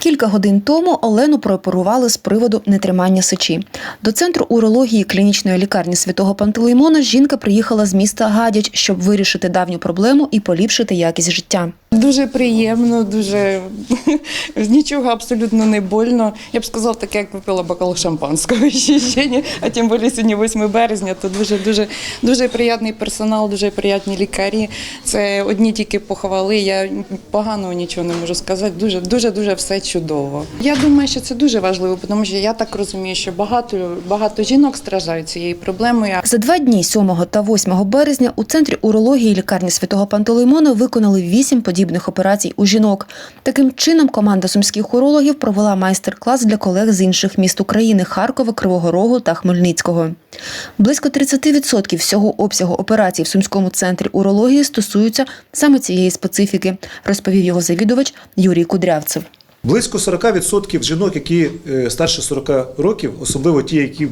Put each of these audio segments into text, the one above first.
Кілька годин тому Олену прооперували з приводу нетримання сечі. До центру урології клінічної лікарні святого Пантелеймона жінка приїхала з міста Гадяч, щоб вирішити давню проблему і поліпшити якість життя. Дуже приємно, дуже нічого абсолютно не больно. Я б сказала, таке, як випила бокал шампанського ще, а тим більше сьогодні 8 березня, то дуже дуже дуже приємний персонал, дуже приємні лікарі. Це одні тільки похвали. Я поганого нічого не можу сказати. Дуже дуже дуже все чудово. Я думаю, що це дуже важливо, тому що я так розумію, що багато багато жінок страждають цією проблемою. За два дні 7 та 8 березня у центрі урології лікарні святого Пантелеймона виконали вісім подібних операцій у жінок. Таким чином, команда сумських урологів провела майстер-клас для колег з інших міст України Харкова, Кривого Рогу та Хмельницького. Близько 30% всього обсягу операцій в сумському центрі урології стосуються саме цієї специфіки, розповів його завідувач Юрій Кудрявцев. Близько 40% жінок, які е, старше 40 років, особливо ті, які,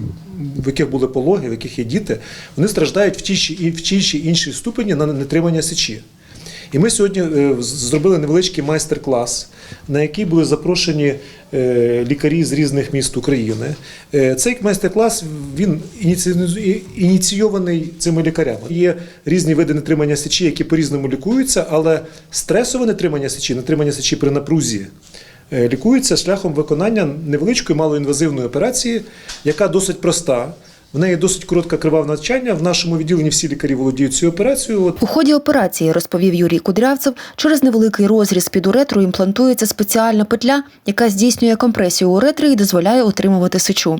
в яких були пологи, в яких є діти, вони страждають в тій чи, в тій чи іншій ступені на нетримання сечі. І ми сьогодні е, зробили невеличкий майстер-клас, на який були запрошені е, лікарі з різних міст України. Е, Цей майстер-клас він ініційований цими лікарями. Є різні види нетримання сечі, які по-різному лікуються, але стресове нетримання сечі, нетримання сечі при напрузі. Лікується шляхом виконання невеличкої малоінвазивної операції, яка досить проста. В неї досить коротке криваве навчання. В нашому відділенні всі лікарі володіють цією операцією. От У ході операції, розповів Юрій Кудрявцев, через невеликий розріз під уретру імплантується спеціальна петля, яка здійснює компресію уретри і дозволяє утримувати сечу.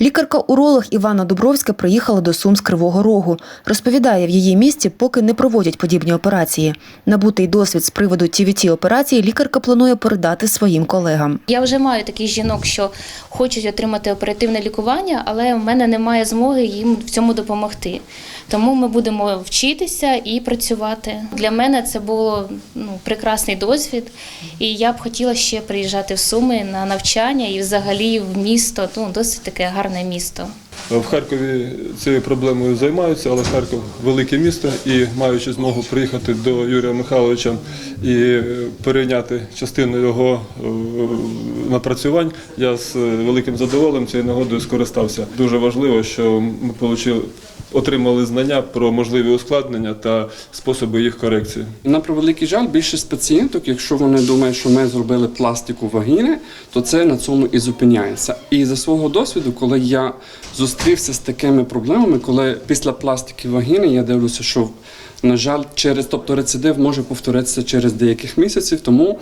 Лікарка-уролог Івана Дубровська приїхала до Сум з Кривого Рогу. Розповідає, в її місті поки не проводять подібні операції. Набутий досвід з приводу TVT операції лікарка планує передати своїм колегам. Я вже маю таких жінок, що хочуть отримати оперативне лікування, але в мене немає змоги їм в цьому допомогти. Тому ми будемо вчитися і працювати. Для мене це було ну, прекрасний досвід, і я б хотіла ще приїжджати в Суми на навчання і взагалі в місто. Ну, досить таке гарне місто. В Харкові цією проблемою займаються, але Харків велике місто і маючи змогу приїхати до Юрія Михайловича і е, перейняти частину його е, напрацювань, я з великим задоволенням цією нагодою скористався. Дуже важливо, що ми получили- отримали знання про можливі ускладнення та способи їх корекції. На превеликий жаль, більшість пацієнток, якщо вони думають, що ми зробили пластику вагіни, то це на цьому і зупиняється. І за свого досвіду, коли я зустрівся з такими проблемами, коли після пластики вагіни я дивлюся, що на жаль, через тобто рецидив може повторитися через деяких місяців. Тому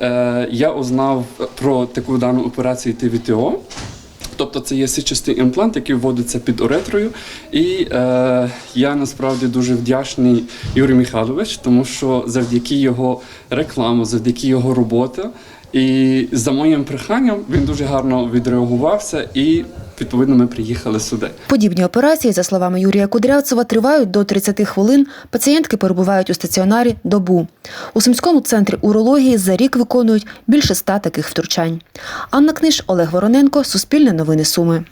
е, я узнав про таку дану операцію ТВТО. Тобто це є січастий імплант, який вводиться під уретрою. І е, я насправді дуже вдячний Юрію Михайлович, тому що завдяки його рекламу, завдяки його роботи і за моїм проханням він дуже гарно відреагувався і відповідно ми приїхали сюди. Подібні операції, за словами Юрія Кудрявцева, тривають до 30 хвилин. Пацієнтки перебувають у стаціонарі добу. У Сумському центрі урології за рік виконують більше ста таких втручань. Анна Книж, Олег Вороненко, Суспільне новини Суми.